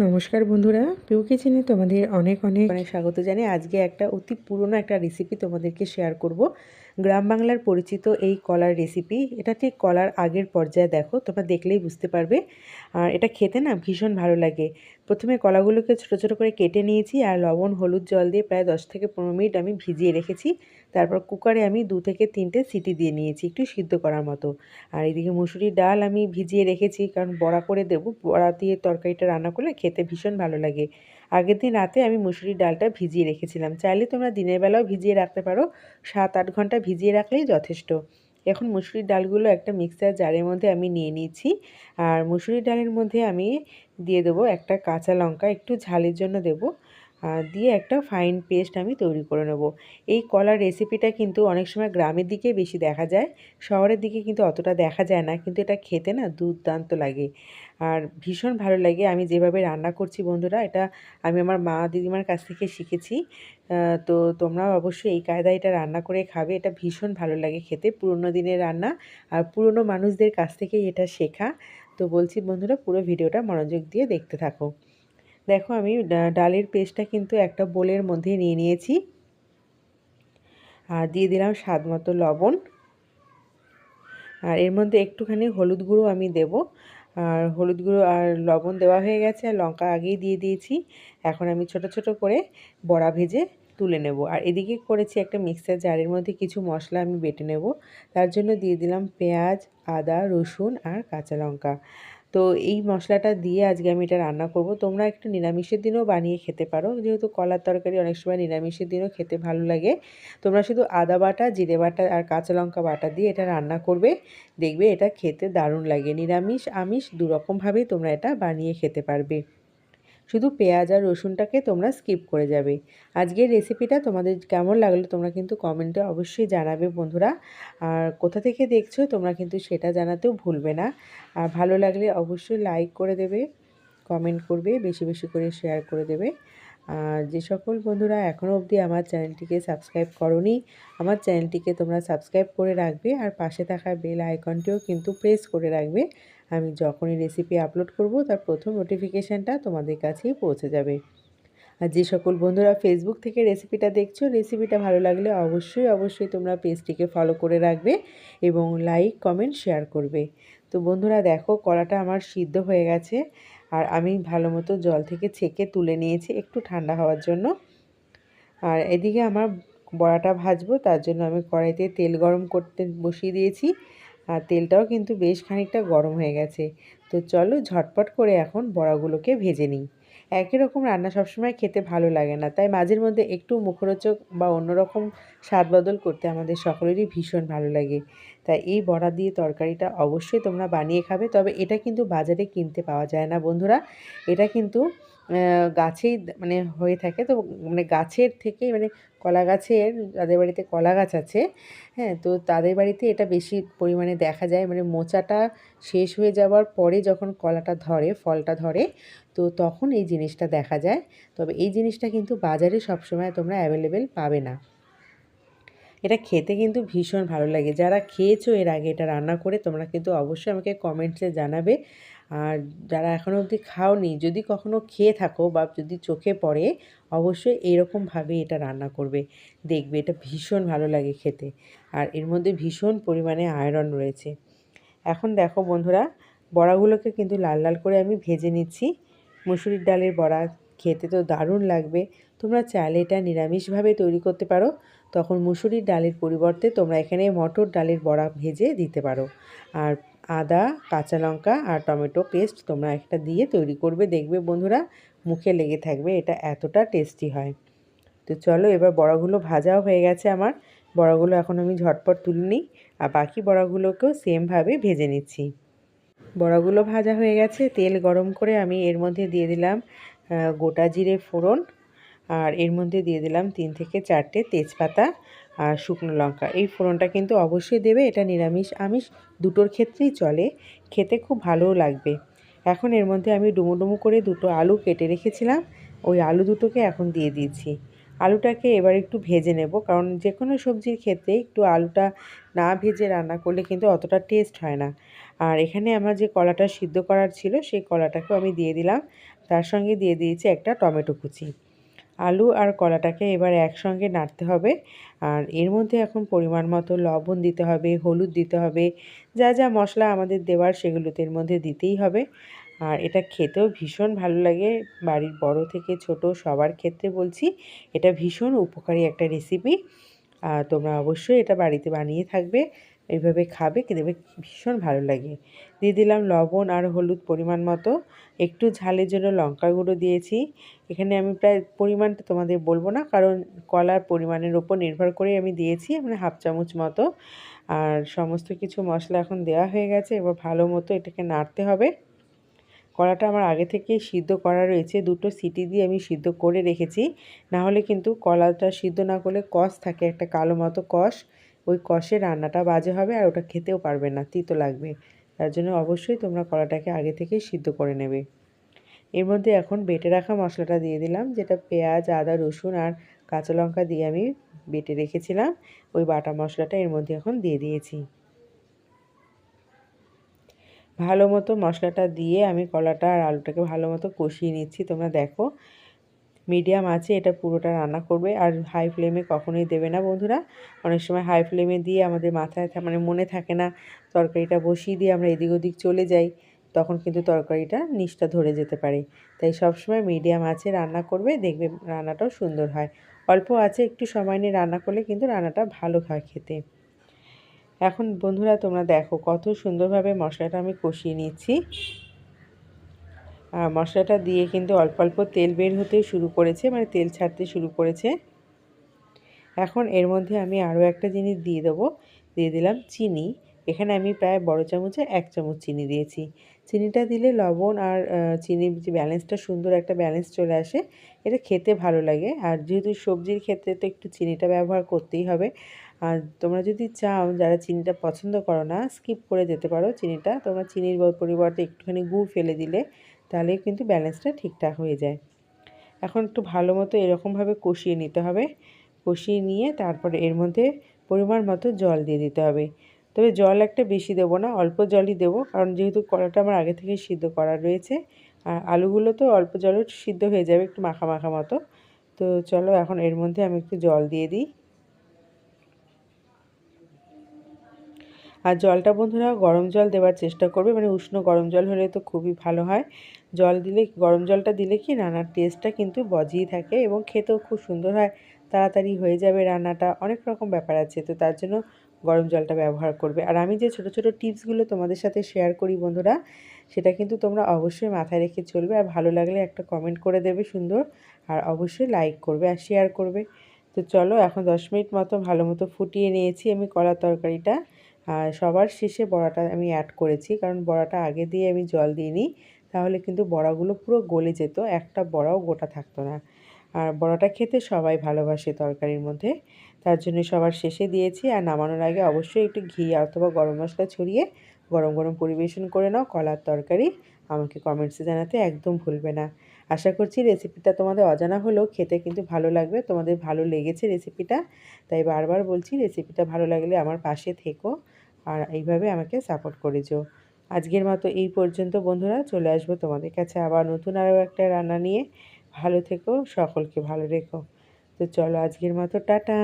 নমস্কার বন্ধুরা, পিউ কিচেনে তোমাদের অনেক অনেক অনেক স্বাগত জানাই আজকে একটা অতি পুরনো একটা রেসিপি তোমাদেরকে শেয়ার করব। গ্রাম বাংলার পরিচিত এই কলার রেসিপি এটা ঠিক কলার আগের পর্যায়ে দেখো, তোমরা দেখলেই বুঝতে পারবে। আর এটা খেতে না ভীষণ ভালো লাগে। প্রথমে কলাগুলোকে ছোটো ছোটো করে কেটে নিয়েছি, আর লবণ, হলুদ জল দিয়ে প্রায় দশ থেকে পনেরো মিনিট আমি ভিজিয়ে রেখেছি। তারপর কুকারে আমি দু থেকে তিনটে সিটি দিয়ে নিয়েছি, একটু সিদ্ধ করার মতো। আর এদিকে মুসুরির ডাল আমি ভিজিয়ে রেখেছি, কারণ বড়া করে দেবো। বড়া দিয়ে তরকারিটা রান্না করলে খেতে ভীষণ ভালো লাগে। আগের দিন রাতে আমি মুসুরির ডালটা ভিজিয়ে রেখেছিলাম। চাইলে তোমরা দিনের বেলাও ভিজিয়ে রাখতে পারো। সাত আট ঘণ্টা ভিজিয়ে রাখলেই যথেষ্ট। এখন মুসুরির ডালগুলো একটা মিক্সার জারের মধ্যে আমি নিয়ে নিয়েছি আর মুসুরির ডালের মধ্যে আমি দিয়ে দেবো একটা কাঁচা লঙ্কা। একটু ঝালের জন্য দেবো। দিয়ে একটা ফাইন পেস্ট আমি তৈরি করে নেব। এই কলার রেসিপিটা কিন্তু অনেক সময় গ্রামের দিকে বেশি দেখা যায়, শহরের দিকে কিন্তু অতটা দেখা যায় না, কিন্তু এটা খেতে না দুর্দান্ত লাগে। আর ভীষণ ভালো লাগে, আমি যেভাবে রান্না করছি বন্ধুরা, এটা আমি আমার মা দিদিমার কাছ থেকে শিখেছি। তো তোমরা অবশ্যই এই কায়দায় এটা রান্না করে খাবে, এটা ভীষণ ভালো লাগে খেতে, পুরনো দিনের রান্না আর পুরনো মানুষদের কাছ থেকেই এটা শেখা। তো বলছি বন্ধুরা, পুরো ভিডিওটা মনোযোগ দিয়ে দেখতে থাকো। দেখো আমি ডালের পেস্টটা কিন্তু একটা বোলের মধ্যে নিয়ে নিয়েছি। আর দিয়ে দিলাম স্বাদ মতো লবণ। আর এর মধ্যে একটুখানি হলুদ গুঁড়ো আমি দেব। আর হলুদ গুঁড়ো আর লবণ দেওয়া হয়ে গেছে, আর লঙ্কা আগেই দিয়ে দিয়েছি। এখন আমি ছোট ছোট করে বড়া ভেজে তুলে নেব। আর এদিকে করেছি একটা মিক্সার জারের মধ্যে কিছু মশলা আমি বেটে নেব। তার জন্য দিয়ে দিলাম পেঁয়াজ, আদা, রসুন আর কাঁচা লঙ্কা। তো এই মশলাটা দিয়ে আজকে আমি এটা রান্না করব। তোমরা একটু নিরামিষের দিনও বানিয়ে খেতে পারো। যেহেতু কলার তরকারি অনেক সময় নিরামিষের দিনও খেতে ভালো লাগে। তোমরা শুধু আদা বাটা, জিরে বাটা আর কাঁচা লঙ্কা বাটা দিয়ে এটা রান্না করবে। দেখবে এটা খেতে দারুণ লাগে। নিরামিষ, আমিষ দুরকমভাবেই তোমরা এটা বানিয়ে খেতে পারবে। শুধু পেঁয়াজ আর রসুনটাকে তোমরা স্কিপ করে যাবে। আজকের রেসিপিটা তোমাদের কেমন লাগল তোমরা কিন্তু কমেন্টে অবশ্যই জানাবে বন্ধুরা। আর কোথা থেকে দেখছ তোমরা কিন্তু সেটা জানাতেও ভুলবে না। আর ভালো লাগলে অবশ্যই লাইক করে দেবে কমেন্ট করবে, বেশি বেশি করে শেয়ার করে দেবে। আর যে সকল বন্ধুরা এখনও অবধি আমার চ্যানেলটিকে সাবস্ক্রাইব করনি, আমার চ্যানেলটিকে তোমরা সাবস্ক্রাইব করে রাখবে আর পাশে থাকা বেল আইকনটিও কিন্তু প্রেস করে রাখবে। আমি যখনই রেসিপি আপলোড করব, তার প্রথম নোটিফিকেশানটা তোমাদের কাছেই পৌঁছে যাবে। আর যে সকল বন্ধুরা ফেসবুক থেকে রেসিপিটা দেখছ রেসিপিটা ভালো লাগলে অবশ্যই অবশ্যই তোমরা পেজটিকে ফলো করে রাখবে এবং লাইক কমেন্ট শেয়ার করবে। তো বন্ধুরা দেখো কলাটা আমার সিদ্ধ হয়ে গেছে আর আমি ভালো মতো জল থেকে ছেঁকে তুলে নিয়েছি একটু ঠান্ডা হওয়ার জন্য। আর এদিকে আমার বড়াটা ভাজবো, তার জন্য আমি কড়াইতে তেল গরম করতে বসিয়ে দিয়েছি। আর তেলটাও কিন্তু বেশ খানিকটা গরম হয়ে গেছে। তো চলো ঝটপট করে এখন বড়াগুলোকে ভেজে নিই। একই রকম রান্না সবসময় খেতে ভালো লাগে না, তাই মাঝের মধ্যে একটু মুখরোচক বা অন্যরকম স্বাদ বদল করতে আমাদের সকলেরই ভীষণ ভালো লাগে। তাই এই বড়া দিয়ে তরকারিটা অবশ্যই তোমরা বানিয়ে খাবে, তবে এটা কিন্তু বাজারে কিনতে পাওয়া যায় না বন্ধুরা। এটা কিন্তু গাছেই মানে হয়ে থাকে। তো মানে গাছের থেকে মানে কলা গাছের, যাদের বাড়িতে কলা গাছ আছে হ্যাঁ তো তাদের বাড়িতে এটা বেশি পরিমাণে দেখা যায়। মানে মোচাটা শেষ হয়ে যাওয়ার পরে যখন কলাটা ধরে, ফলটা ধরে, তো তখন এই জিনিসটা দেখা যায়। তবে এই জিনিসটা কিন্তু বাজারে সবসময় তোমরা অ্যাভেলেবেল পাবে না। এটা খেতে কিন্তু ভীষণ ভালো লাগে। যারা খেয়েছো এর আগে এটা রান্না করে তোমরা কিন্তু অবশ্যই আমাকে কমেন্টসে জানাবে। আর যারা এখনও অবধি খাওনি, যদি কখনও খেয়ে থাকো বা যদি চোখে পড়ে, অবশ্যই এইরকমভাবে এটা রান্না করবে। দেখবে এটা ভীষণ ভালো লাগে খেতে। আর এর মধ্যে ভীষণ পরিমাণে আয়রন রয়েছে। এখন দেখো বন্ধুরা, বড়াগুলোকে কিন্তু লাল লাল করে আমি ভেজে নিচ্ছি। মুসুরির ডালের বড়া খেতে তো দারুণ লাগবে। তোমরা চাইলে এটা নিরামিষভাবে তৈরি করতে পারো। তখন মুসুরির ডালের পরিবর্তে তোমরা এখানে মটর ডালের বড়া ভেজে দিতে পারো। আর আদা, কাঁচা লঙ্কা আর টমেটো পেস্ট তোমরা একটা দিয়ে তৈরি করবে। দেখবে বন্ধুরা মুখে লেগে থাকবে, এটা এতটা টেস্টি হয়। তো চলো এবার বড়াগুলো ভাজাও হয়ে গেছে আমার। বড়াগুলো এখন আমি ঝটপট তুলে নিই আর বাকি বড়াগুলোকেও সেমভাবে ভেজে নিচ্ছি। বড়াগুলো ভাজা হয়ে গেছে, তেল গরম করে আমি এর মধ্যে দিয়ে দিলাম গোটা জিরে ফোড়ন আর এর মধ্যে দিয়ে দিলাম তিন থেকে চারটে তেজপাতা আর শুকনো লঙ্কা। এই ফোড়নটা কিন্তু অবশ্যই দেবে, এটা নিরামিষ আমিষ, দুটোর ক্ষেত্রেই চলে। খেতে খুব ভালোও লাগবে। এখন এর মধ্যে আমি ডুমো ডুমো করে দুটো আলু কেটে রেখেছিলাম, ওই আলু দুটোকে এখন দিয়ে দিয়েছি। আলুটাকে এবার একটু ভেজে নেব, কারণ যে কোনো সবজির ক্ষেত্রে একটু আলুটা না ভেজে রান্না করলে কিন্তু অতটা টেস্ট হয় না। আর এখানে আমার যে কলাটা সিদ্ধ করার ছিল, সেই কলাটাকেও আমি দিয়ে দিলাম। তার সঙ্গে দিয়ে দিয়েছি একটা টমেটো কুচি। আলু আর কলাটাকে এবার একসঙ্গে নাড়তে হবে। আর এর মধ্যে এখন পরিমাণ মতো লবণ দিতে হবে, হলুদ দিতে হবে, যা যা মশলা আমাদের দেওয়ার সেগুলোতে এর মধ্যে দিতেই হবে। আর এটা খেতেও ভীষণ ভালো লাগে, বাড়ির বড় থেকে ছোট সবার ক্ষেত্রে বলছি, এটা ভীষণ উপকারী একটা রেসিপি তোমরা অবশ্যই এটা বাড়িতে বানিয়ে থাকবে। এইভাবে খাবে দেখবে ভীষণ ভালো লাগে। দিয়ে দিলাম লবণ আর হলুদ পরিমাণ মতো। একটু ঝালের জন্য লঙ্কা গুঁড়ো দিয়েছি। এখানে আমি প্রায় পরিমাণটা তোমাদের বলব না, কারণ কলার পরিমাণের ওপর নির্ভর করে আমি দিয়েছি মানে হাফ চামচ মতো। আর সমস্ত কিছু মশলা এখন দেওয়া হয়ে গেছে, এবার ভালো মতো এটাকে নাড়তে হবে। কলাটা আমার আগে থেকেই সিদ্ধ করা রয়েছে, দুটো সিটি দিয়ে আমি সিদ্ধ করে রেখেছি। না হলে কিন্তু কলাটা সিদ্ধ না করলে কষ থাকে, একটা কালো মতো কষ। ওই কষে রান্নাটা বাজে হবে আর ওটা খেতেও পারবে না তিতো লাগবে। তার জন্য অবশ্যই তোমরা কলাটাকে আগে থেকেই সিদ্ধ করে নেবে। এর মধ্যে এখন বেটে রাখা মশলাটা দিয়ে দিলাম, যেটা পেঁয়াজ, আদা, রসুন আর কাঁচা লঙ্কা দিয়ে আমি বেটে রেখেছিলাম। ওই বাটা মশলাটা এর মধ্যে এখন দিয়ে দিয়েছি। ভালো মতো মশলাটা দিয়ে আমি কলাটা আর আলুটাকে ভালো মতো কষিয়ে নিচ্ছি, তোমরা দেখো। মিডিয়াম আছে, এটা পুরোটা রান্না করবে। আর হাই ফ্লেমে কখনোই দেবে না বন্ধুরা। অনেক সময় হাই ফ্লেমে দিয়ে আমাদের মাথায় মানে মনে থাকে না, তরকারিটা বসিয়ে দিয়ে আমরা এদিক ওদিক চলে যাই, তখন কিন্তু তরকারিটা নিচটা ধরে যেতে পারে। তাই সবসময় মিডিয়াম আছে, রান্না করবে, দেখবে রান্নাটাও সুন্দর হয়। অল্প আছে, একটু সময় নিয়ে রান্না করলে কিন্তু রান্নাটা ভালো হয় খেতে। এখন বন্ধুরা তোমরা দেখো কত সুন্দরভাবে মশলাটা আমি কষিয়ে নিচ্ছি। মশলাটা দিয়ে কিন্তু অল্প অল্প তেল বের হতে শুরু করেছে মানে তেল ছাড়তে শুরু করেছে। এখন এর মধ্যে আমি আরও একটা জিনিস দিয়ে দেবো, দিয়ে দিলাম চিনি। এখানে আমি প্রায় বড় চামচে এক চামচ চিনি দিয়েছি। চিনিটা দিলে লবণ আর চিনির যে ব্যালেন্সটা সুন্দর একটা ব্যালেন্স চলে আসে, এটা খেতে ভালো লাগে। আর যেহেতু সবজির ক্ষেত্রে তো একটু চিনিটা ব্যবহার করতেই হবে। আর তোমরা যদি চাও, যারা চিনিটা পছন্দ করো না, স্কিপ করে যেতে পারো চিনিটা। তোমরা চিনির পরিবর্তে একটুখানি গুড় ফেলে দিলে তাহলে কিন্তু ব্যালেন্সটা ঠিকঠাক হয়ে যায়। এখন একটু ভালো মতো এরকমভাবে কষিয়ে নিতে হবে। কষিয়ে নিয়ে তারপরে এর মধ্যে পরিমাণ মতো জল দিয়ে দিতে হবে। তবে জল একটা বেশি দেবো না, অল্প জলই দেবো। কারণ যেহেতু কলাটা আমার আগে থেকে সিদ্ধ করা রয়েছে, আর আলুগুলো তো অল্প জলও সিদ্ধ হয়ে যাবে একটু মাখা মাখা মতো। তো চলো এখন এর মধ্যে আমি একটু জল দিয়ে দিই। আর জলটা বন্ধুরা গরম জল দেওয়ার চেষ্টা করবে মানে উষ্ণ গরম জল হলে তো খুবই ভালো হয়। জল দিলে, গরম জলটা দিলে কি রান্নার টেস্টটা কিন্তু বজিয়ে থাকে এবং খেতেও খুব সুন্দর হয়, তাড়াতাড়ি হয়ে যাবে রান্নাটা, অনেক রকম ব্যাপার আছে, তো তার জন্য গরম জলটা ব্যবহার করবে। আর আমি যে ছোট ছোট টিপসগুলো তোমাদের সাথে শেয়ার করি বন্ধুরা, সেটা কিন্তু তোমরা অবশ্যই মাথায় রেখে চলবে আর ভালো লাগলে একটা কমেন্ট করে দেবে সুন্দর, আর অবশ্যই লাইক করবে আর শেয়ার করবে। তো চলো এখন দশ মিনিট মতো ভালো মতো ফুটিয়ে নিয়েছি আমি কলার তরকারিটা। আর সবার শেষে বড়াটা আমি অ্যাড করেছি, কারণ বড়াটা আগে দিয়ে আমি জল দিইনি তাহলে কিন্তু বড়াগুলো পুরো গলে যেত, একটা বড়াও গোটা থাকতো না। আর বড়াটা খেতে সবাই ভালোবাসে তরকারির মধ্যে, তার জন্য সবার শেষে দিয়েছি, আর নামানোর আগে অবশ্যই একটু ঘি অথবা গরম মশলা ছড়িয়ে গরম গরম পরিবেশন করে নাও কলার তরকারি, আমাকে কমেন্টসে জানাতে একদম ভুলবে না। আশা করছি রেসিপিটা তোমাদের অজানা হলেও খেতে কিন্তু ভালো লাগবে, তোমাদের ভালো লেগেছে রেসিপিটা তাই বারবার বলছি রেসিপিটা ভালো লাগলে আমার পাশে থেকো। আর এইভাবে আমাকে সাপোর্ট করেছ। আজকের মতো এই পর্যন্ত বন্ধুরা, চলে আসব তোমাদের কাছে আবার নতুন আরও একটা রান্না নিয়ে। ভালো থেকো, সকলকে ভালো রেখো। তো চলো আজকের মতো, টাটা।